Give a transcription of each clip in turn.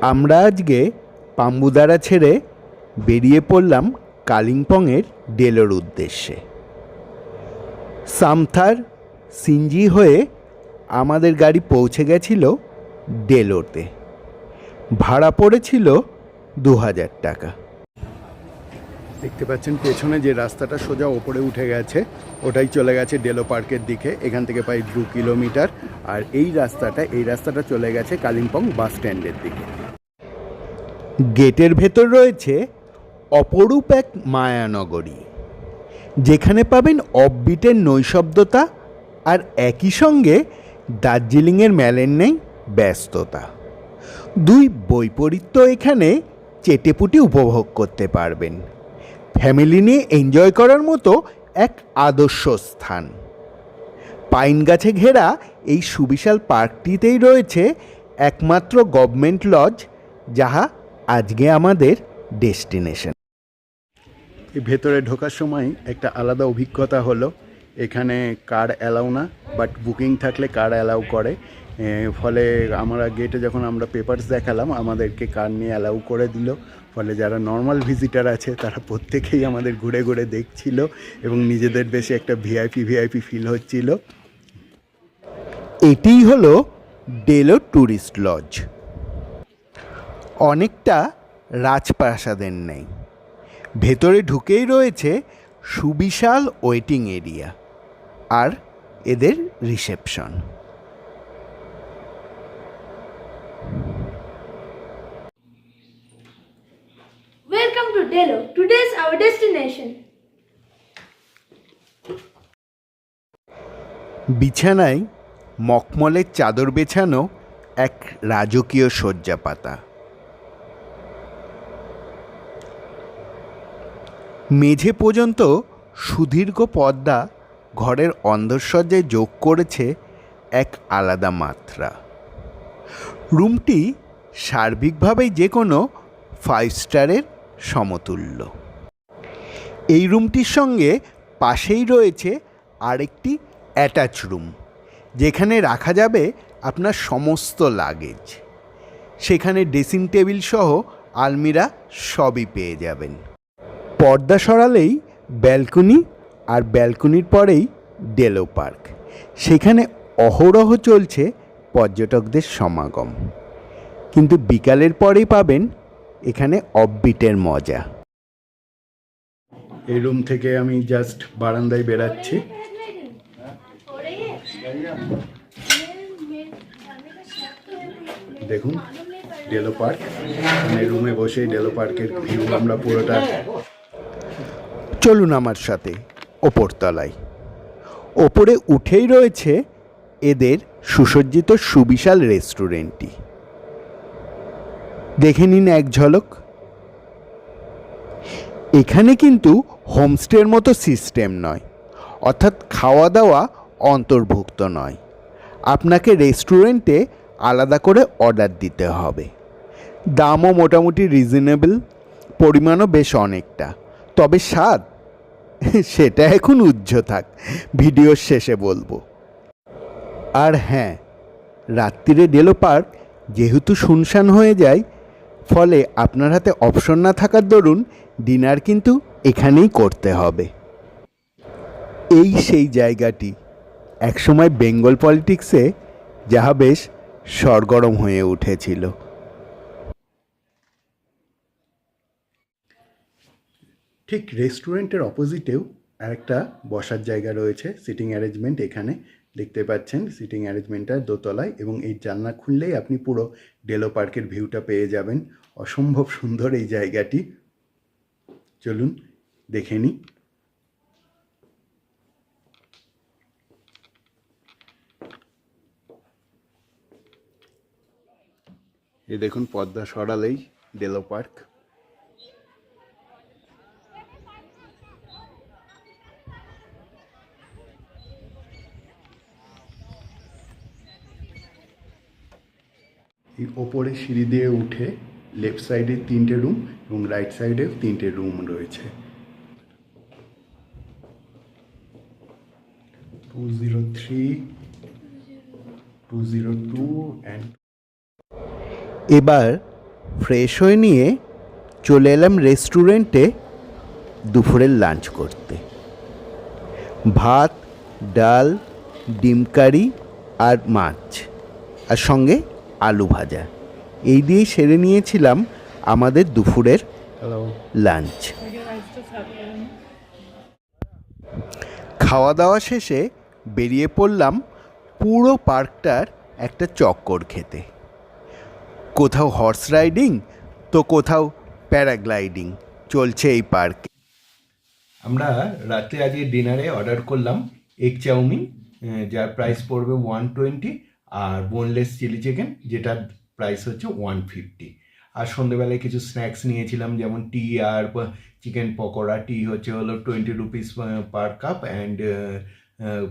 আমরা আজকে পাম্বুদারা ছেড়ে বেরিয়ে পড়লাম কালিম্পংয়ের ডেলোর উদ্দেশ্যে। সামথার সিনজি হয়ে আমাদের গাড়ি পৌঁছে গেছিল ডেলোতে। ভাড়া পড়েছিল দু হাজার টাকা। দেখতে পাচ্ছেন পেছনে যে রাস্তাটা সোজা ওপরে উঠে গেছে, ওটাই চলে গেছে ডেলো পার্কের দিকে, এখান থেকে প্রায় দু কিলোমিটার। আর এই রাস্তাটা এই রাস্তাটা চলে গেছে কালিম্পং বাস স্ট্যান্ডের দিকে। গেটের ভেতর রয়েছে অপরূপ এক মায়ানগরী, যেখানে পাবেন অফবিটের নৈশব্দতা আর একই সঙ্গে দার্জিলিংয়ের মেলের নেই ব্যস্ততা। দুই বৈপরীত্য এখানে চেটেপুটি উপভোগ করতে পারবেন। ফ্যামিলি নিয়ে এনজয় করার মতো এক আদর্শ স্থান। পাইন গাছে ঘেরা এই সুবিশাল পার্কটিতেই রয়েছে একমাত্র গভর্নমেন্ট লজ, যাহা আজকে আমাদের ডেস্টিনেশন। এই ভেতরে ঢোকার সময় একটা আলাদা অভিজ্ঞতা হলো এখানে কার অ্যালাউ না বাট বুকিং থাকলে কার অ্যালাউ করে। ফলে আমরা গেটে যখন আমরা পেপারস দেখালাম আমাদেরকে কার নিয়ে অ্যালাউ করে দিল। ফলে যারা নর্মাল ভিজিটার আছে তারা প্রত্যেকেই আমাদের ঘুরে ঘুরে দেখছিল এবং নিজেদের বেশি একটা ভিআইপি ভিআইপি ফিল হচ্ছিল। এটিই হলো ডেলো ট্যুরিস্ট লজ। অনেকটা রাজপ্রাসাদের নেই ভেতরে ঢুকেই রয়েছে সুবিশাল ওয়েটিং এরিয়া আর এদের reception Welcome to Delo. Today's our destination. বিছানায় মখমলের চাদর বেছানো এক রাজকীয় শয্যা পাতা মেঝে পর্যন্ত সুদীর্ঘ পর্দা ঘরের অন্দরসজ্জায় যোগ করেছে এক আলাদা মাত্রা। রুমটি সার্বিকভাবেই যে কোনো ফাইভ স্টারের সমতুল্য। এই রুমটির সঙ্গে পাশেই রয়েছে আরেকটি অ্যাটাচ রুম, যেখানে রাখা যাবে আপনার সমস্ত লাগেজ। সেখানে ড্রেসিং টেবিল সহ আলমিরা সবই পেয়ে যাবেন। পর্দা সরালেই ব্যালকনি আর ব্যালকনির পরেই ডেলো পার্ক। সেখানে অহরহ চলছে পর্যটকদের সমাগম। কিন্তু বিকালের পরেই পাবেন এখানে অফবিটের মজা। এই রুম থেকে আমি জাস্ট বারান্দায় বেড়াচ্ছি। দেখুন, ডেলো পার্ক। মানে রুমে বসেই ডেলো পার্কের ভিউ আমরা পুরোটা চলুন আমার সাথে ওপরতলায়। ওপরে উঠেই রয়েছে এদের সুসজ্জিত সুবিশাল রেস্টুরেন্টটি। দেখে নিন এক ঝলক। এখানে কিন্তু হোমস্টের মতো সিস্টেম নয়, অর্থাৎ খাওয়া দাওয়া অন্তর্ভুক্ত নয়। আপনাকে রেস্টুরেন্টে আলাদা করে অর্ডার দিতে হবে। দামও মোটামুটি রিজনেবল, পরিমাণও বেশ অনেকটা, তবে স্বাদ সেটা এখন উজ্জ্ব থাক। ভিডিওর শেষে বলব। আর হ্যাঁ রাত্রিরে ডেলো পার্ক যেহেতু শুনশান হয়ে যায়, ফলে আপনার হাতে অপশন না থাকার দরুন ডিনার কিন্তু এখানেই করতে হবে। এই সেই জায়গাটি, একসময় বেঙ্গল পলিটিক্সে যাহা বেশ সরগরম হয়ে উঠেছিল। ঠিক রেস্টুরেন্টের অপোজিটেও আরেকটা বসার জায়গা রয়েছে, সিটিং অ্যারেঞ্জমেন্ট এখানে। দেখতে পাচ্ছেন সিটিং অ্যারেঞ্জমেন্টটা দোতলায় এবং এই জানলা খুললেই আপনি পুরো ডেলো পার্কের ভিউটা পেয়ে যাবেন। অসম্ভব সুন্দর এই জায়গাটি। চলুন দেখে নিই। এ দেখুন পদ্মা সরালেই ডেলো পার্ক। এই ওপরে সিঁড়ি দিয়ে উঠে লেফট সাইডে তিনটে রুম এবং রাইট সাইডে তিনটে রুম রয়েছে। Two zero three two zero two এবার ফ্রেশ হয়ে নিয়ে চলে এলাম রেস্টুরেন্টে দুপুরের লাঞ্চ করতে। ভাত, ডাল, ডিম কারি আর মাছ। আর সঙ্গে আলু ভাজা। এই দিয়েই সেরে নিয়েছিলাম আমাদের দুপুরের লাঞ্চ খাওয়া দাওয়া শেষে বেরিয়ে পড়লাম পুরো পার্কটার একটা চক্কর খেতে। কোথাও হর্স রাইডিং তো কোথাও প্যারাগ্লাইডিং চলছে এই পার্কে। আমরা রাতে আজকে ডিনারে অর্ডার করলাম এগ চাউমিন যার প্রাইস পড়বে ওয়ান টোয়েন্টি আর বোনলেস চিলি চিকেন যেটার প্রাইস হচ্ছে ওয়ান ফিফটি আর সন্ধেবেলায় কিছু স্ন্যাক্স নিয়েছিলাম, যেমন টি আর চিকেন পকোড়া। টি হচ্ছে হলো twenty rupees per cup and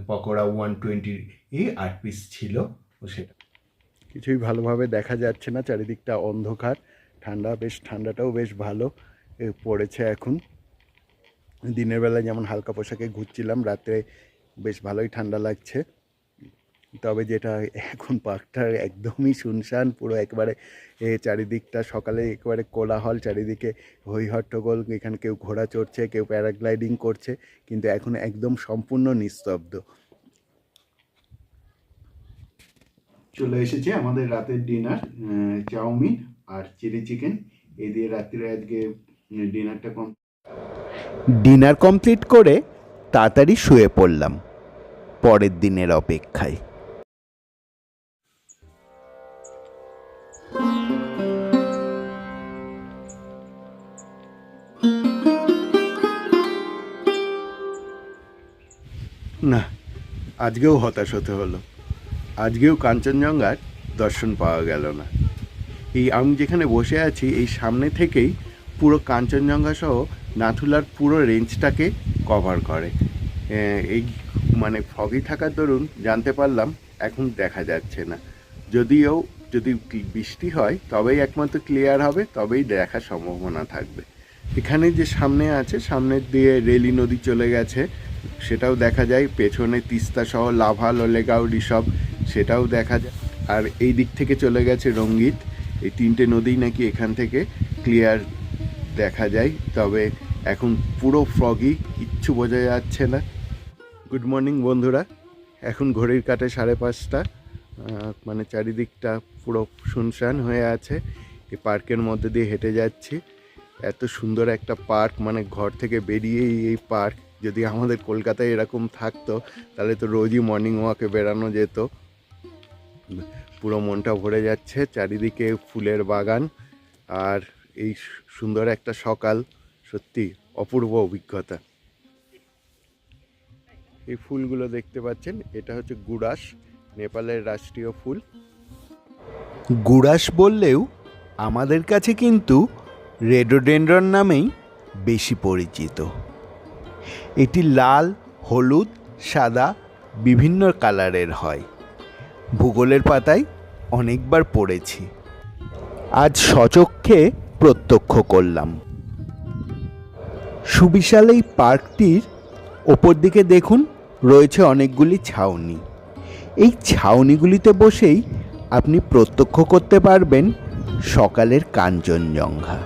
pakora one twenty এই আট পিস ছিল। সেটা কিছুই ভালোভাবে দেখা যাচ্ছে না, চারিদিকটা অন্ধকার। ঠান্ডা, বেশ ঠান্ডাটাও বেশ ভালো পড়েছে এখন। দিনের বেলায় যেমন হালকা পোশাকে ঘুরছিলাম, রাত্রে বেশ ভালোই ঠান্ডা লাগছে। তবে যেটা এখন পার্কটা একদমই শুনশান পুরো একবারে এ চারিদিকটা সকালে একেবারে কোলাহল চারিদিকে হই হট্টগোল এখানে কেউ ঘোড়া চড়ছে কেউ প্যারাগ্লাইডিং করছে কিন্তু এখন একদম সম্পূর্ণ নিস্তব্ধ। চলে এসেছে আমাদের রাতের ডিনার চাউমিন আর চিলি চিকেন। এই দিয়ে রাত্রিরে আজকে ডিনারটা কম ডিনার কমপ্লিট করে তাড়াতাড়ি শুয়ে পড়লাম পরের দিনের অপেক্ষায়। না, আজকেও হতাশ হতে হলো। আজকেও কাঞ্চনজঙ্ঘার দর্শন পাওয়া গেল না। এই আমি যেখানে বসে আছি, এই সামনে থেকেই পুরো কাঞ্চনজঙ্ঘা সহ নাথুলার পুরো রেঞ্জটাকে কভার করে। এই মানে ফগি থাকার দরুন জানতে পারলাম এখন দেখা যাচ্ছে না। যদিও, যদি বৃষ্টি হয়, তবেই একমাত্র ক্লিয়ার হবে, তবেই দেখার সম্ভাবনা থাকবে। এখানে যে সামনে আছে, সামনের দিয়ে রেলি নদী চলে গেছে সেটাও দেখা যায়। পেছনে তিস্তা সহ লাভা লোলেগাউড়ি সব সেটাও দেখা যায়। আর এই দিক থেকে চলে গেছে রঙ্গিত। এই তিনটে নদী নাকি এখান থেকে ক্লিয়ার দেখা যায়। তবে এখন পুরো ফ্রগি কিচ্ছু বোঝা যাচ্ছে না। গুড মর্নিং বন্ধুরা। এখন ঘড়ির কাটে সাড়ে পাঁচটা। মানে চারিদিকটা পুরো শুনশান হয়ে আছে। এই পার্কের মধ্যে দিয়ে হেঁটে যাচ্ছি। এত সুন্দর একটা পার্ক মানে ঘর থেকে বেরিয়েই এই পার্ক। যদি আমাদের কলকাতায় এরকম থাকতো, তাহলে তো রোজই মর্নিং ওয়াকে বেরানো যেত। পুরো মনটা ভরে যাচ্ছে, চারিদিকে ফুলের বাগান আর এই সুন্দর একটা সকাল, সত্যি অপূর্ব অভিজ্ঞতা। এই ফুলগুলো দেখতে পাচ্ছেন, এটা হচ্ছে গুড়াস নেপালের রাষ্ট্রীয় ফুল। গুড়াস বললেও আমাদের কাছে কিন্তু রেডোডেন্ড্রন নামেই বেশি পরিচিত। এটি লাল, হলুদ, সাদা, বিভিন্ন কালারের হয়। ভূগোলের পাতায় অনেকবার পড়েছি। আজ সচক্ষে প্রত্যক্ষ করলাম। সুবিশাল এই পার্কটির ওপর দিকে দেখুন, রয়েছে অনেকগুলি ছাউনি। এই ছাউনিগুলিতে বসেই আপনি প্রত্যক্ষ করতে পারবেন সকালের কাঞ্চনজঙ্ঘা।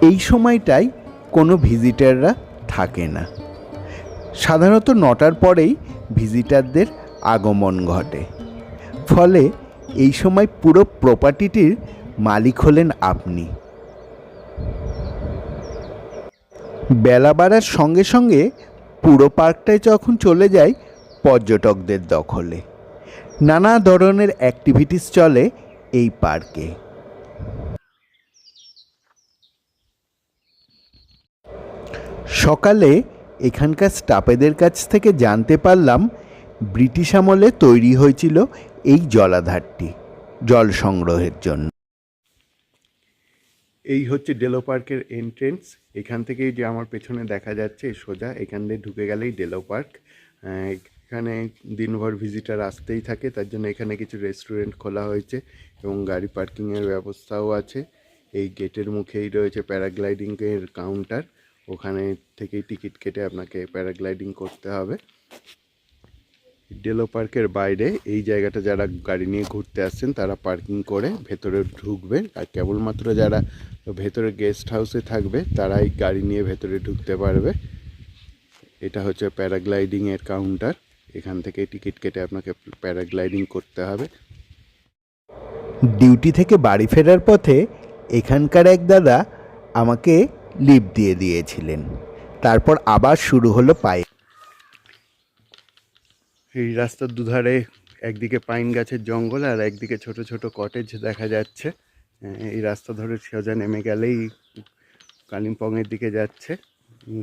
এই সময়টায় কোনো ভিজিটাররা থাকে না। সাধারণত নটার পরেই ভিজিটারদের আগমন ঘটে। ফলে এই সময় পুরো প্রপার্টিটির মালিক হলেন আপনি। বেলা বাড়ার সঙ্গে সঙ্গে পুরো পার্কটায় যখন চলে যায় পর্যটকদের দখলে। নানা ধরনের অ্যাক্টিভিটিস চলে এই পার্কে। সকালে এখানকার স্টাফেদের কাছ থেকে জানতে পারলাম ব্রিটিশ আমলে তৈরি হয়েছিল এই জলাধারটি জল সংগ্রহের জন্য। এই হচ্ছে ডেলো পার্কের এন্ট্রেন্স এখান থেকেই যে আমার পেছনে দেখা যাচ্ছে সোজা, এখান দিয়ে ঢুকে গেলেই ডেলো পার্ক। এখানে দিনভর ভিজিটার আসতেই থাকে, তার জন্য এখানে কিছু রেস্টুরেন্ট খোলা হয়েছে এবং গাড়ি পার্কিংয়ের ব্যবস্থাও আছে। এই গেটের মুখেই রয়েছে প্যারাগ্লাইডিংয়ের কাউন্টার ওখানে থেকেই টিকিট কেটে আপনাকে প্যারাগ্লাইডিং করতে হবে। ডেলো পার্কের বাইরে এই জায়গাটা যারা গাড়ি নিয়ে ঘুরতে আসছেন, তারা পার্কিং করে ভেতরে ঢুকবে আর কেবলমাত্র যারা ভেতরে গেস্ট হাউসে থাকবে, তারাই গাড়ি নিয়ে ভেতরে ঢুকতে পারবে। এটা হচ্ছে প্যারাগ্লাইডিংয়ের কাউন্টার এখান থেকে টিকিট কেটে আপনাকে প্যারাগ্লাইডিং করতে হবে। ডিউটি থেকে বাড়ি ফেরার পথে এখানকার এক দাদা আমাকে লিফট দিয়ে দিয়েছিলেন। তারপর আবার শুরু হলো পায়ে। এই রাস্তার দুধারে একদিকে পাইন গাছের জঙ্গল আর একদিকে ছোট ছোট কটেজ দেখা যাচ্ছে। এই রাস্তা ধরে সোজা নেমে গেলেই কালিম্পংয়ের দিকে যাচ্ছে।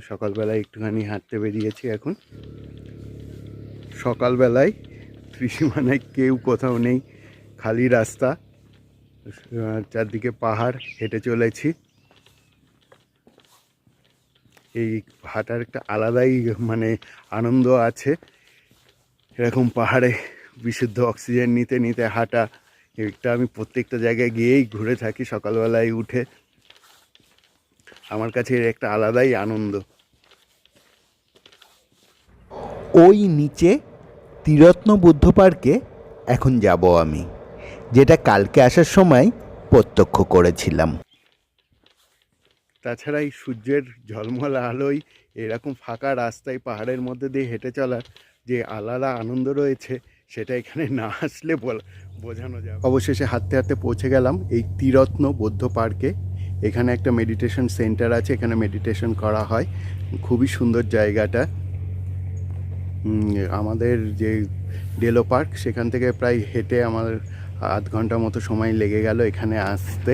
সকালবেলায় একটুখানি হাঁটতে বেরিয়েছি এখন। সকালবেলায় ত্রিসীমানায় কেউ কোথাও নেই, খালি রাস্তা। চারদিকে পাহাড়, হেঁটে চলেছি। এই হাঁটার একটা আলাদাই মানে আনন্দ আছে। এরকম পাহাড়ে বিশুদ্ধ অক্সিজেন নিতে নিতে হাঁটা, এটা আমি প্রত্যেকটা জায়গায় গিয়েই ঘুরে থাকি সকালবেলায় উঠে। আমার কাছে এর একটা আলাদাই আনন্দ। ওই নিচে তীরত্ন বুদ্ধ পার্কে এখন যাব আমি, যেটা কালকে আসার সময় প্রত্যক্ষ করেছিলাম। তাছাড়া এই সূর্যের ঝলমল আলোয় এরকম ফাঁকা রাস্তায় পাহাড়ের মধ্যে দিয়ে হেঁটে চলার যে আলাদা আনন্দ রয়েছে, সেটা এখানে না আসলে বোঝানো যাবে। অবশেষে হাঁটতে হাঁটতে পৌঁছে গেলাম এই তীরত্ন বৌদ্ধ পার্কে। এখানে একটা মেডিটেশন সেন্টার আছে, এখানে মেডিটেশন করা হয়। খুবই সুন্দর জায়গাটা। আমাদের যে ডেলো পার্ক, সেখান থেকে প্রায় হেঁটে আমার আধ ঘণ্টা মতো সময় লেগে গেল এখানে আসতে।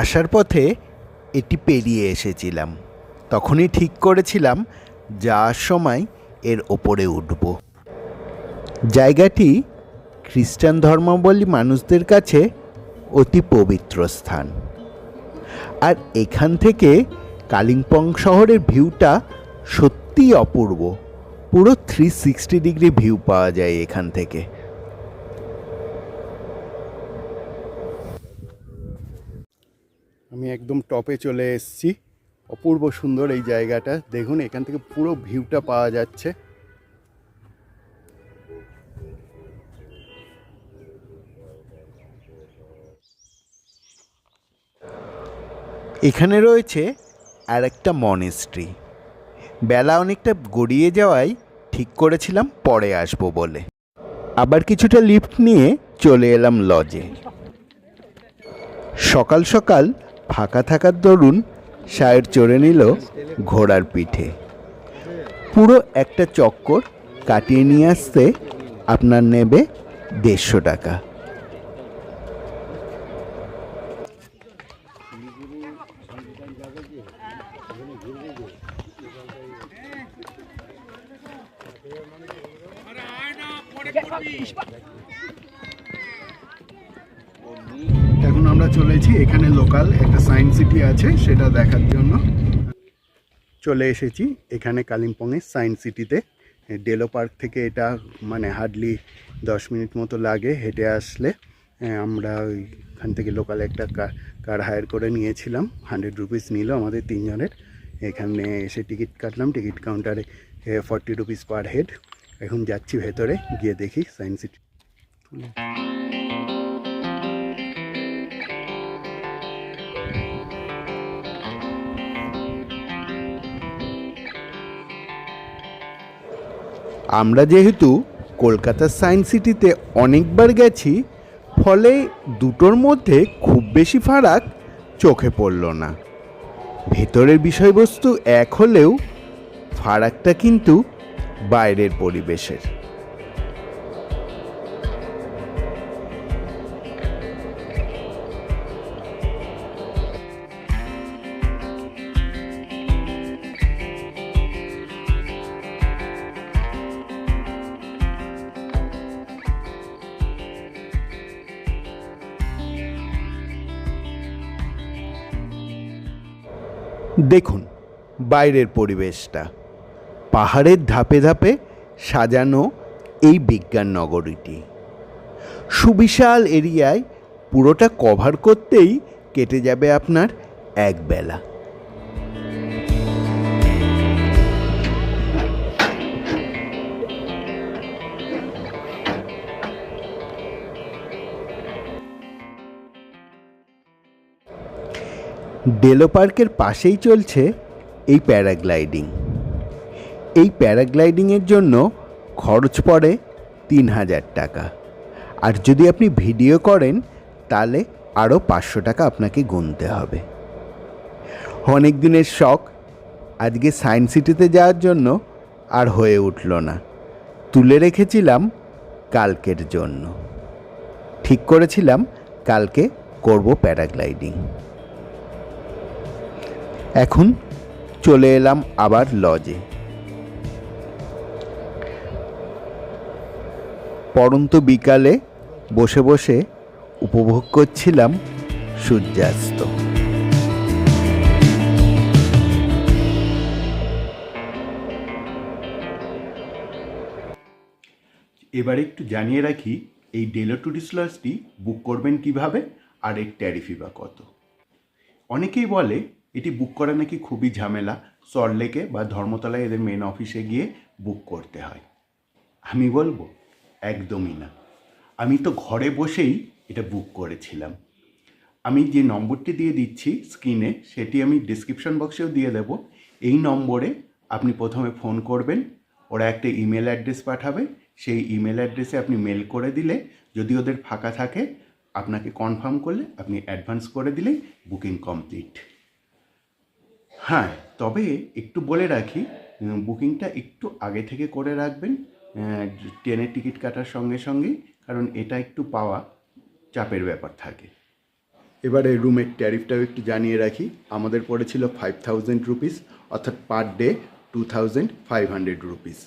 আসার পথে এটি পেরিয়ে এসেছিলাম। তখনই ঠিক করেছিলাম যাওয়ার সময় এর ওপরে উঠব। জায়গাটি খ্রিস্টান ধর্মাবলম্বী মানুষদের কাছে অতি পবিত্র স্থান। আর এখান থেকে কালিম্পং শহরের ভিউটা সত্যিই অপূর্ব। পুরো থ্রি সিক্সটি ডিগ্রি ভিউ পাওয়া যায় এখান থেকে। আমি একদম টপে চলে এসেছি। অপূর্ব সুন্দর এই জায়গাটা। দেখুন, এখান থেকে পুরো ভিউটা পাওয়া যাচ্ছে। এখানে রয়েছে আর একটা মনেস্ট্রি বেলা অনেকটা গড়িয়ে যাওয়ায় ঠিক করেছিলাম পরে আসব বলে। আবার কিছুটা লিফট নিয়ে চলে এলাম লজে সকাল সকাল ফাঁকা থাকার দরুন সায়ের চড়ে নিল ঘোড়ার পিঠে। পুরো একটা চক্কর কাটিয়ে নিয়ে আসতে আপনার নেবে দেড়শো টাকা। আছে সেটা দেখার জন্য। চলে এসেছি এখানে কালিম্পংয়ের সায়েন্স সিটিতে। ডেলো পার্ক থেকে এটা মানে হার্ডলি দশ মিনিট মতো লাগে হেঁটে আসলে। হ্যাঁ, আমরা ওইখান থেকে লোকাল একটা কার কার হায়ার করে নিয়েছিলাম। হান্ড্রেড রুপিস নিল আমাদের তিনজনের। এখানে এসে টিকিট কাটলাম। টিকিট কাউন্টারে ফর্টি রুপিস পার হেড। এখন যাচ্ছি ভেতরে গিয়ে দেখি সায়েন্স সিটি। আমরা যেহেতু কলকাতার সায়েন্স সিটিতে অনেকবার গেছি, ফলে দুটোর মধ্যে খুব বেশি ফারাক চোখে পড়ল না। ভেতরের বিষয়বস্তু এক হলেও ফারাকটা কিন্তু বাইরের পরিবেশের। দেখুন বাইরের পরিবেশটা। পাহাড়ের ধাপে ধাপে সাজানো এই বিজ্ঞান নগরীটি। সুবিশাল এরিয়ায় পুরোটা কভার করতেই কেটে যাবে আপনার এক ডেলো পার্কের পাশেই চলছে এই প্যারাগ্লাইডিং। এই প্যারাগ্লাইডিংয়ের জন্য খরচ পড়ে তিন হাজার টাকা। আর যদি আপনি ভিডিও করেন, তাহলে আরও পাঁচশো টাকা আপনাকে গুনতে হবে। অনেক দিনের শখ, আজকে সায়েন্স সিটিতে যাওয়ার জন্য আর হয়ে উঠল না। তুলে রেখেছিলাম কালকের জন্য। ঠিক করেছিলাম, কালকে করব প্যারাগ্লাইডিং। এখন চলে এলাম আবার লজে। পরন্ত বিকালে বসে বসে উপভোগ করছিলাম সূর্যাস্ত। এবার একটু জানিয়ে রাখি, এই ডেলো টুরিস্ট লজটি বুক করবেন কীভাবে আর এর ট্যারিফই বা কত। অনেকেই বলে এটি বুক করা নাকি খুবই ঝামেলা। সল্টলেকে বা ধর্মতলায় এদের মেন অফিসে গিয়ে বুক করতে হয়। আমি বলব, একদমই না। আমি তো ঘরে বসেই এটা বুক করেছিলাম। আমি যে নম্বরটি দিয়ে দিচ্ছি স্ক্রিনে সেটি আমি ডিসক্রিপশন বক্সেও দিয়ে দেব। এই নম্বরে আপনি প্রথমে ফোন করবেন, ওরা একটা ইমেল অ্যাড্রেস পাঠাবে। সেই ইমেল অ্যাড্রেসে আপনি মেল করে দিলে, যদি ওদের ফাঁকা থাকে, আপনাকে কনফার্ম করলে আপনি অ্যাডভান্স করে দিলেই বুকিং কমপ্লিট হ্যাঁ তবে একটু বলে রাখি বুকিংটা একটু আগে থেকে করে রাখবেন ট্রেনের টিকিট কাটার সঙ্গে সঙ্গেই কারণ এটা একটু পাওয়া চাপের ব্যাপার থাকে। এবারে রুমের ট্যারিফটাও একটু জানিয়ে রাখি, আমাদের পড়েছিল ফাইভ থাউজেন্ড রুপিস অর্থাৎ per day two thousand five hundred rupees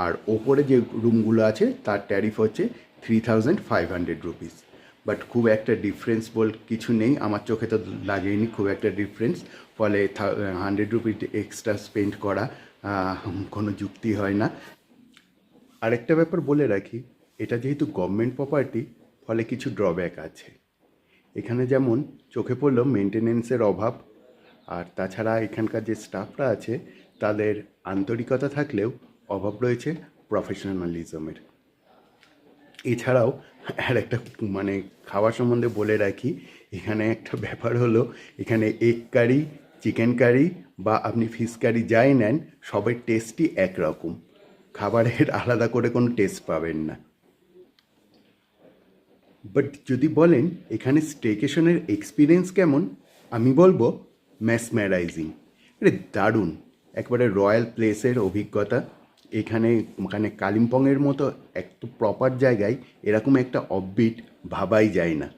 আর ওপরে যে রুমগুলো আছে, তার ট্যারিফ হচ্ছে three thousand five hundred rupees but খুব একটা ডিফারেন্স বল কিছু নেই। আমার চোখে তো লাগেনি খুব একটা ডিফারেন্স ফলে হান্ড্রেড রুপি এক্সট্রা স্পেন্ড করা কোনো যুক্তি হয় না। আরেকটা ব্যাপার বলে রাখি, এটা যেহেতু গভর্নমেন্ট প্রপার্টি ফলে কিছু ড্রব্যাক আছে। এখানে যেমন চোখে পড়ল মেনটেনেন্সের অভাব, আর তাছাড়া এখানকার যে স্টাফরা আছে, তাদের আন্তরিকতা থাকলেও অভাব রয়েছে প্রফেশনালিজমের এছাড়াও আর একটা মানে খাওয়ার সম্বন্ধে বলে রাখি, এখানে একটা ব্যাপার হলো, এখানে এগ কারি চিকেন কারি বা আপনি ফিশ কারি যাই নেন, সবের টেস্টই একরকম। খাবারের আলাদা করে কোনো টেস্ট পাবেন না। বাট যদি বলেন, এখানে স্টেকেশনের এক্সপিরিয়েন্স কেমন? আমি বলব ম্যাসম্যারাইজিং আরে দারুণ। একবারে রয়্যাল প্লেসের অভিজ্ঞতা। এখানে মানে কালিম্পংয়ের মতো একটু প্রপার জায়গায় এরকম একটা অববিট ভাবাই যায় না।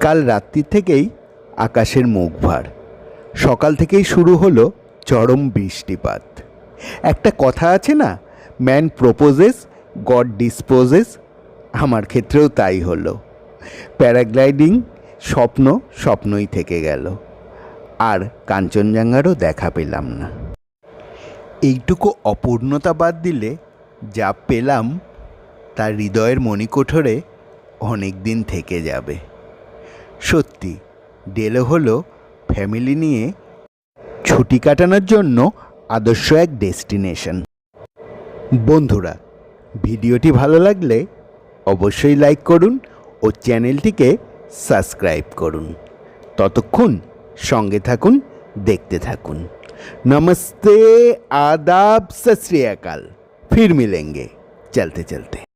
কাল রাত্রি থেকেই আকাশের মুখ ভার। সকাল থেকেই শুরু হলো চরম বৃষ্টিপাত। একটা কথা আছে না ম্যান প্রপোজেস গড ডিসপোজেস আমার ক্ষেত্রেও তাই হলো। প্যারাগ্লাইডিং স্বপ্ন স্বপ্নই থেকে গেল। আর কাঞ্চনজঙ্ঘারও দেখা পেলাম না। এইটুকু অপূর্ণতা বাদ দিলে যা পেলাম তা হৃদয়ের মণিকোঠরে অনেক দিন থেকে যাবে। সত্যি, ডেলো হলো ফ্যামিলি নিয়ে ছুটি কাটানোর জন্য আদর্শ এক ডেস্টিনেশন। বন্ধুরা, ভিডিওটি ভালো লাগলে অবশ্যই লাইক করুন ও চ্যানেলটিকে সাবস্ক্রাইব করুন। ততক্ষণ সঙ্গে থাকুন, দেখতে থাকুন। नमस्ते आदाब सत फिर मिलेंगे। चलते चलते।